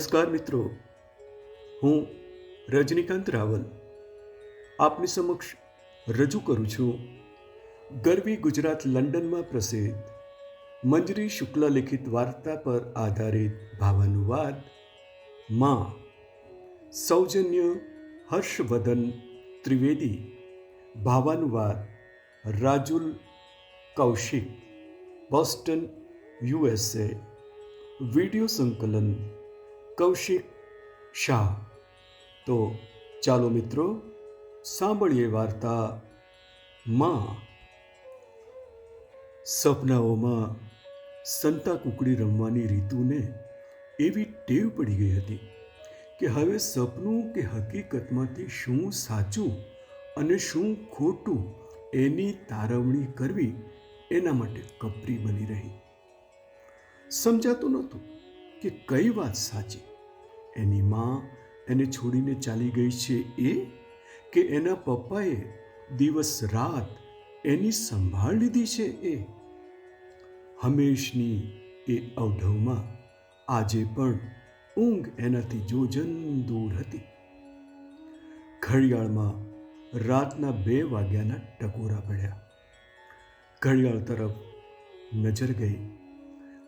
નમસ્કાર મિત્રો. હું રજનીકાંત રાવલ. આપની સમક્ષ રજૂ કરું છું. ગરવી ગુજરાત લંડનમાં પ્રસિદ્ધ મંજરી શુક્લ લિખિત વાર્તા પર આધારિત ભાવાનુવાદમાં, સૌજન્ય હર્ષવર્ધન ત્રિવેદી ભાવાનુવાદ Rajul Kaushik, Boston USA video સંકલન કૌશિક શાહ. તો ચાલો મિત્રો, સાંભળીએ વાર્તા માં. સપનાઓમાં સંતા કુકડી રમવાની રીતુને એવી ટેવ પડી ગઈ હતી કે હવે સપનું કે હકીકતમાંથી શું સાચું અને શું ખોટું એની તારવણી કરવી એના માટે કપરી બની રહી. સમજાતું નહોતું કે કઈ વાત સાચી. એની માં એને છોડીને ચાલી ગઈ છે એ કે એના પપ્પાએ દિવસ રાત એની સંભાળ લીધી છે એ. હંમેશની એ અવઢવમાં આજે પણ ઊંઘ એનાથી જોજન દૂર હતી. ઘડિયાળમાં રાતના બે વાગ્યાના ટકોરા પડ્યા. ઘડિયાળ તરફ નજર ગઈ.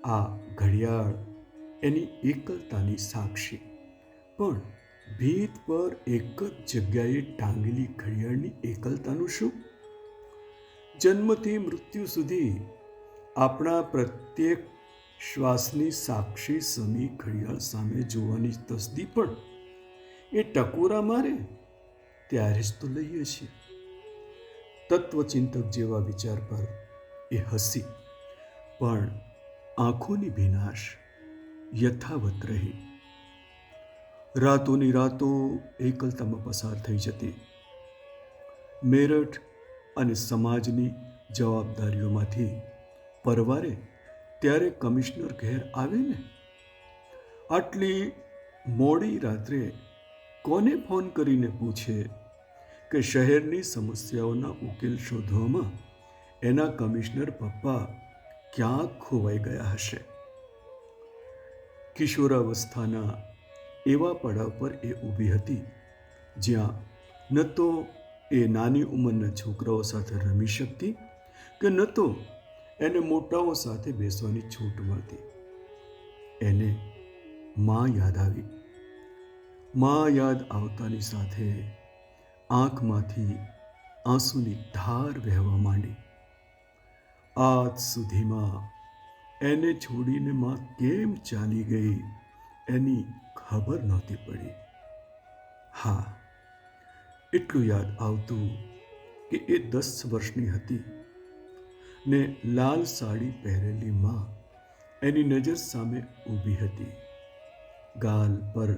આ ઘડિયાળ એની એકલતાની સાક્ષી પણ ભીત પર એક જ જગ્યાએ ટાંગેલી ઘડિયાળની એકલતાનું શું? જન્મથી મૃત્યુ સુધી આપણા પ્રત્યેક શ્વાસની સાક્ષી સમી ઘડિયાળ સામે જોવાની તસદી પણ એ ટકોરા મારે ત્યારે જ તો લઈએ છીએ. તત્વચિંતક જેવા વિચાર પર એ હસી, પણ આંખોની વિનાશ યથાવત રહી. રાતોની રાતો એકલતામાં પસાર થઈ જતી. મેરઠ અને સમાજની જવાબદારીઓમાંથી પરવારે ત્યારે કમિશનર ઘેર આવે ને? આટલી મોડી રાત્રે કોને ફોન કરીને પૂછે કે શહેરની સમસ્યાઓના ઉકેલ શોધવામાં એના કમિશનર પપ્પા ક્યાં ખોવાઈ ગયા હશે? કિશોરાવસ્થાના એવા પડાવ પર એ ઊભી હતી, જ્યાં ન તો એ નાની ઉંમરના છોકરાઓ સાથે રમી શકતી કે ન તો એને મોટાઓ સાથે બેસવાની છૂટ મળતી. એને માં યાદ આવી. માં યાદ આવતાની સાથે આંખમાંથી આંસુની ધાર વહેવા માંડી. આજ સુધીમાં એને છોડીને માં કેમ ચાલી ગઈ? એની ખબર નહોતી પડી. હા, એટલું યાદ આવતું કે એ દસ વર્ષની હતી ને લાલ સાડી પહેરેલી માં એની નજર સામે ઊભી હતી. ગાલ પર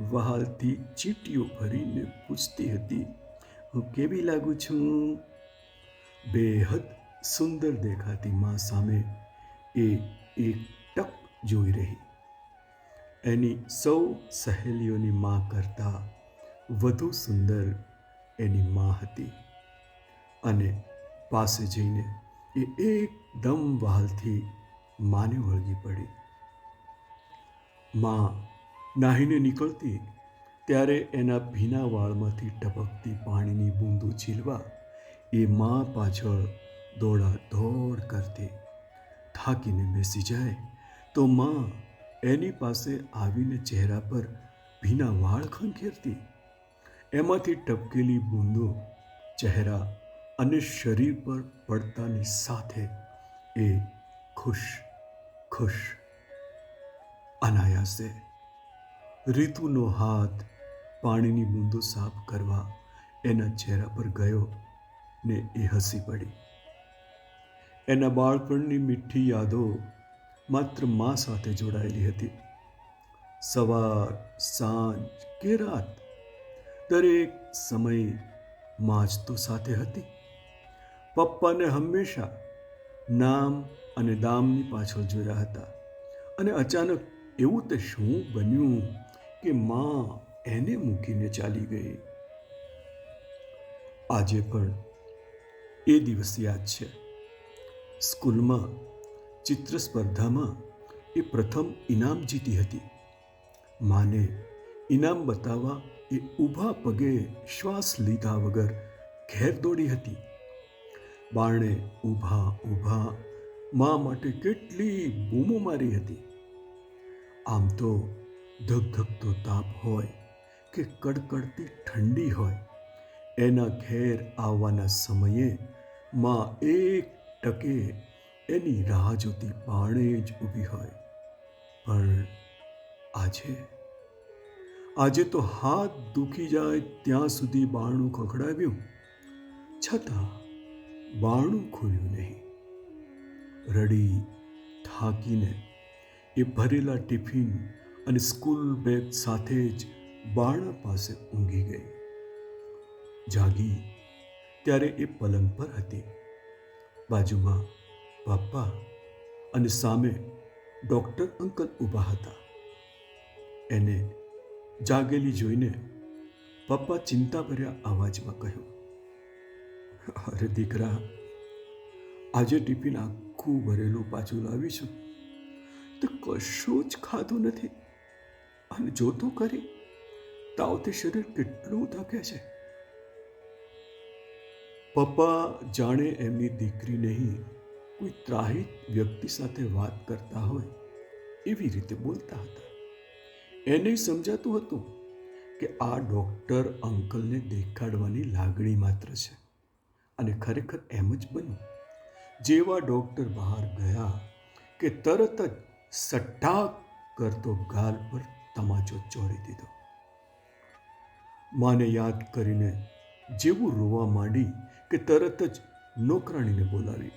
વહાલથી ચીટીઓ ભરીને પૂછતી હતી, હું કેવી લાગુ છું? બેહદ સુંદર દેખાતી માં સામે એ એક ટક જોઈ રહી. એની સૌ સહેલીઓની માં કરતાં વધુ સુંદર એની માં હતી. અને પાસે જઈને એ એકદમ વહાલથી માને વળગી પડી. માં નાહીને નીકળતી ત્યારે એના ભીના વાળમાંથી ટપકતી પાણીની બૂંદો ઝીલવા એ માં પાછળ દોડા દોડ કરતી. થાકીને બેસી જાય તો માં એની પાસે આવીને ચહેરા પર ભીના વાળ ખંખેરતી. એમાંથી ટપકેલી બૂંદો, ચહેરા અને શરીર પર પડતાની સાથે એ ખુશ ખુશ, અનાયાસે. ઋતુનો હાથ પાણીની બૂંદો સાફ કરવા એના ચહેરા પર ગયો ને એ હસી પડી. એના બાળપણની મીઠી યાદો માત્ર મા સાથે જોડાયેલી હતી. સવાર, સાંજ કે રાત, દરેક સમય મા જ તો સાથે હતી. પપ્પાને હંમેશા નામ અને દામની પાછળ જોયા હતા અને અચાનક એવું તે શું બન્યું કે મા એને મૂકીને ચાલી ગઈ. આજે પણ એ દિવસ યાદ છે. સ્કૂલમાં ચિત્ર સ્પર્ધામાં એ પ્રથમ ઇનામ જીતી હતી. માને ઇનામ બતાવવા એ ઊભા પગે શ્વાસ લીધા વગર ઘેર દોડી હતી. બારણે ઊભા ઊભા મા માટે કેટલી બૂમો મારી હતી. આમ તો ધગધગતો તાપ હોય કે કડકડતી ઠંડી હોય, એના ઘેર આવવાના સમયે માં એક ટકે એની રાહ જોતી બાણે જ ઊભી હોય. પણ આજે? આજે તો હાથ દુખી જાય ત્યાં સુધી બારણું ખખડાવ્યું. છતાં બારણું ખોલ્યું નહીં. રડી થાકીને એ ભરેલા ટિફિન અને સ્કૂલ બેગ સાથે જ બારણા પાસે ઊંઘી ગઈ. જાગી ત્યારે એ પલંગ પર હતી. બાજુમાં પપ્પા અને સામે ડૉક્ટર અંકલ ઊભા હતા. એને જાગેલી જોઈને પપ્પા ચિંતાભર્યા અવાજમાં કહ્યું, અરે દીકરા, આજે ટિફિન આખું ભરેલું પાછું લાવી છું. તો કશું જ ખાધું નથી. અને જોતો કરી તાવથી શરીર કેટલું થકે છે. પપ્પા જાણે એમની દીકરી નહીં કોઈ ત્રાહિત વ્યક્તિ સાથે વાત કરતા હોય, એવી રીતે બોલતા હતા. એને સમજાતું હતું કે આ ડૉક્ટર અંકલને દેખાડવાની લાગણી માત્ર છે અને ખરેખર એમ જ બન્યું. જેવા ડૉક્ટર બહાર ગયા કે તરત જ સટ્ટા કરતો ગાલ પર તમાચો ચોરી દીધો. માને યાદ કરીને જેવું રોવા માંડી કે તરત જ નોકરાણીને બોલાવી.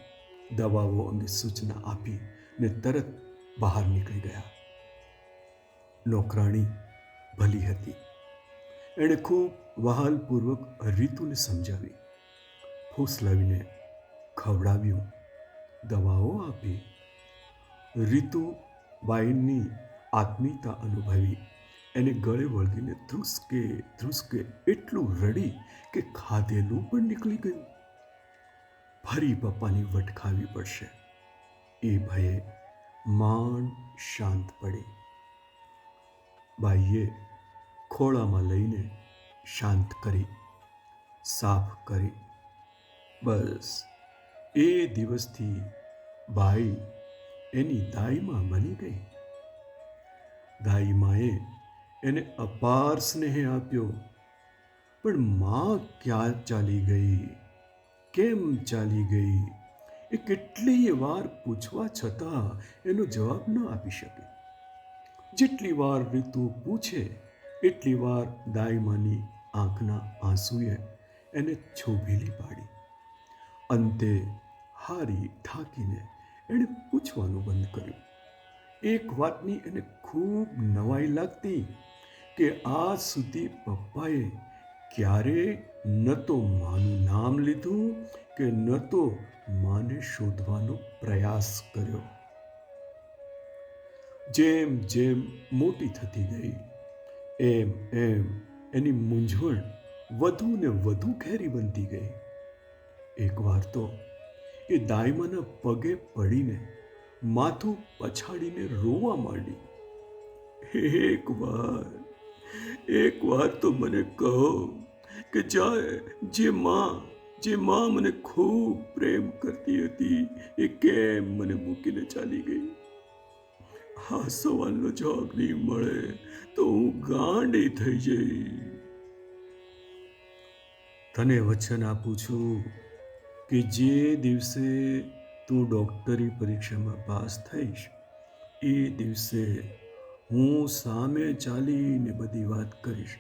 દવાઓ અંગે સૂચના આપી ને તરત બહાર નીકળી ગયા. નોકરાણી ભલી હતી. એણે ખૂબ વહાલપૂર્વક રીતુને સમજાવી. ફૂસલાવીને ખવડાવ્યું. દવાઓ આપી. રીતુ બાઈની આત્મીયતા અનુભવી. એને ગળે વળગીને ધ્રુસકે ધ્રુસકે એટલું રડી કે ખાધેલું પણ નીકળી ગયું. ફરી પપ્પાની વટખાવી પડશે. એ ભયે માંડ શાંત પડી. બાઈએ ખોળામાં લઈને શાંત કરી, સાફ કરી. બસ, એ દિવસથી બાઈ એની દાઈમાં બની ગઈ. દાઈમાએ એને અપાર સ્નેહ આપ્યો, પણ માં ક્યાં ચાલી ગઈ? કેમ ચાલી ગઈ? એ કેટલીય વાર પૂછવા છતાં એનો જવાબ ન આપી શકે. જેટલી વાર રીતુ પૂછે, એટલી વાર દાયમાની આંખના આંસુએ એને છોભેલી પાડી. અંતે હારી થાકીને એણે પૂછવાનું બંધ કર્યું. એક વાતની એને ખૂબ નવાઈ લાગતી કે આ સુધી પપ્પાએ ક્યારે ન તો માનું નામ લીધું કે ન તો માને શોધવાનો પ્રયાસ કર્યો. જેમ જેમ મોટી થતી ગઈ, એમ એમ એની મૂંઝવણ વધુ ને વધુ ઘેરી બનતી ગઈ. એકવાર તો એ દાયમાના પગે પડીને માથું પછાડીને રોવા માંડી. એક વાર એક વાર તો મને કહો કે જાય જે માં જે માં મને ખૂબ પ્રેમ કરતી હતી, એ કેમ મને મૂકીને ચાલી ગઈ? આ સવાલનો જવાબ નહીં મળે તો હું ગાંડી થઈ જઈ. તને વચન આપું છું કે જે દિવસે તું ડૉક્ટરી પરીક્ષામાં પાસ થઈશ, એ દિવસે હું સામે ચાલીને બધી વાત કરીશ.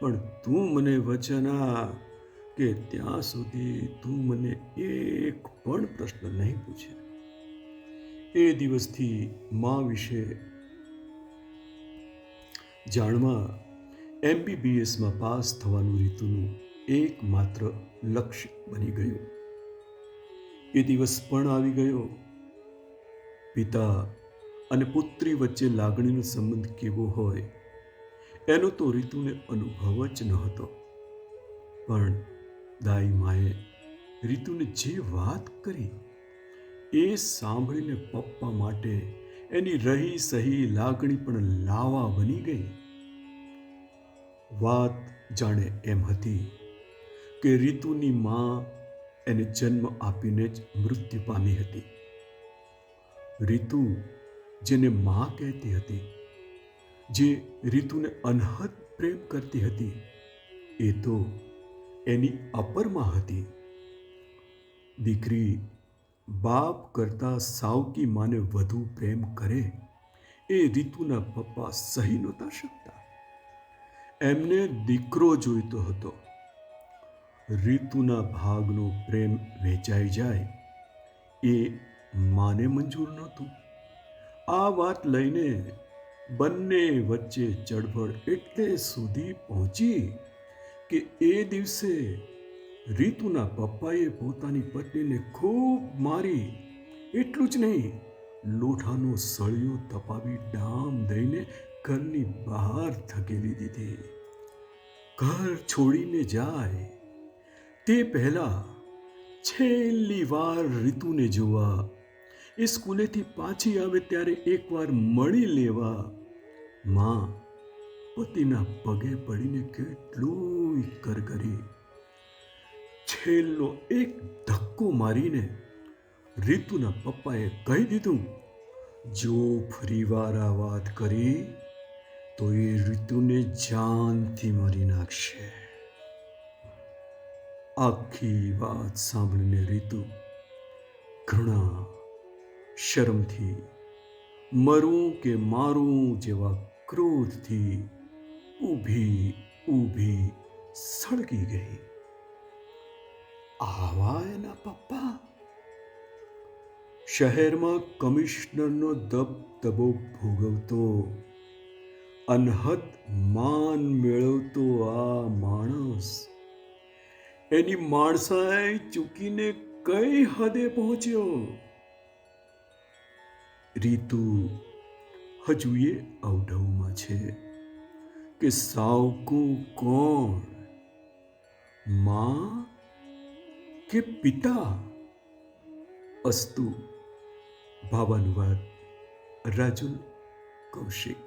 પણ તું મને વચન કે ત્યાં સુધી તું મને એક પણ પ્રશ્ન નહીં પૂછે. એ દિવસથી મા વિશે જાણવા એમબીબીએસમાં પાસ થવાનું રીતુનું એકમાત્ર લક્ષ્ય બની ગયું. એ દિવસ પણ આવી ગયો. પિતા અને પુત્રી વચ્ચે લાગણીનો સંબંધ કેવો હોય એનો તો રીતુને અનુભવ જ ન હતો પણ દાઈ માએ રીતુને જે વાત કરી, એ સાંભળીને પપ્પા માટે એની રહી સહી લાગણી પણ લાવા બની ગઈ. વાત જાણે એમ હતી કે રીતુની માં એને જન્મ આપીને જ મૃત્યુ પામી હતી. રીતુ જેને માં કહેતી હતી જે રીતુને અનહદ પ્રેમ કરતી હતી, એ તો એની અપરમાં હતી. દીકરી બાપ કરતા સાવકી માને વધુ પ્રેમ કરે, એ રીતુના પપ્પા સહી નહોતા શકતા. એમને દીકરો જોઈતો હતો. રીતુના ભાગનો પ્રેમ વેચાઈ જાય, એ માને મંજૂર નહોતું. આ વાત લઈને બંને વચ્ચે ચળભળ એટલે સુધી પહોંચી કે એ દિવસે રીતુના પપ્પાએ પોતાની પત્નીને ખૂબ મારી, એટલું જ નહીં લોઠાનો સળિયો તપાવી ડામ દઈને ઘરની બહાર ધકેલી દીધી. ઘર છોડીને જાય, તે પહેલા છેલ્લી વાર રીતુને જોવા, એ સ્કૂલેથી પાછી આવે ત્યારે એકવાર મળી લેવા માં, પતિના પગે પડીને કેટલું કરગરી છેલ્લો એક ધક્કો મારીને રીતુના પપ્પાએ કહી દીધું, જો ફરીવાર આ વાત કરી, તો એ રીતુને જાનથી મારી નાખશે. આખી વાત સાંભળીને રીતુ ઘણા શરમથી, મરું કે મારું? જેવા ક્રોધથી ઊભી ઊભી સળગી ગઈ. આવા એના પપ્પા? શહેરમાં કમિશનરનો દબદબો ભોગવતો, અનહદ માન મેળવતો આ માણસ, એની માણસાઈ ચૂકીને કઈ હદે પહોંચ્યો? રીતુ હજુ એ અવઢવમાં છે કે સાવકું કોણ? માં કે પિતા? અસ્તુ ભાવાનુવાદ રાજુલ કૌશિક.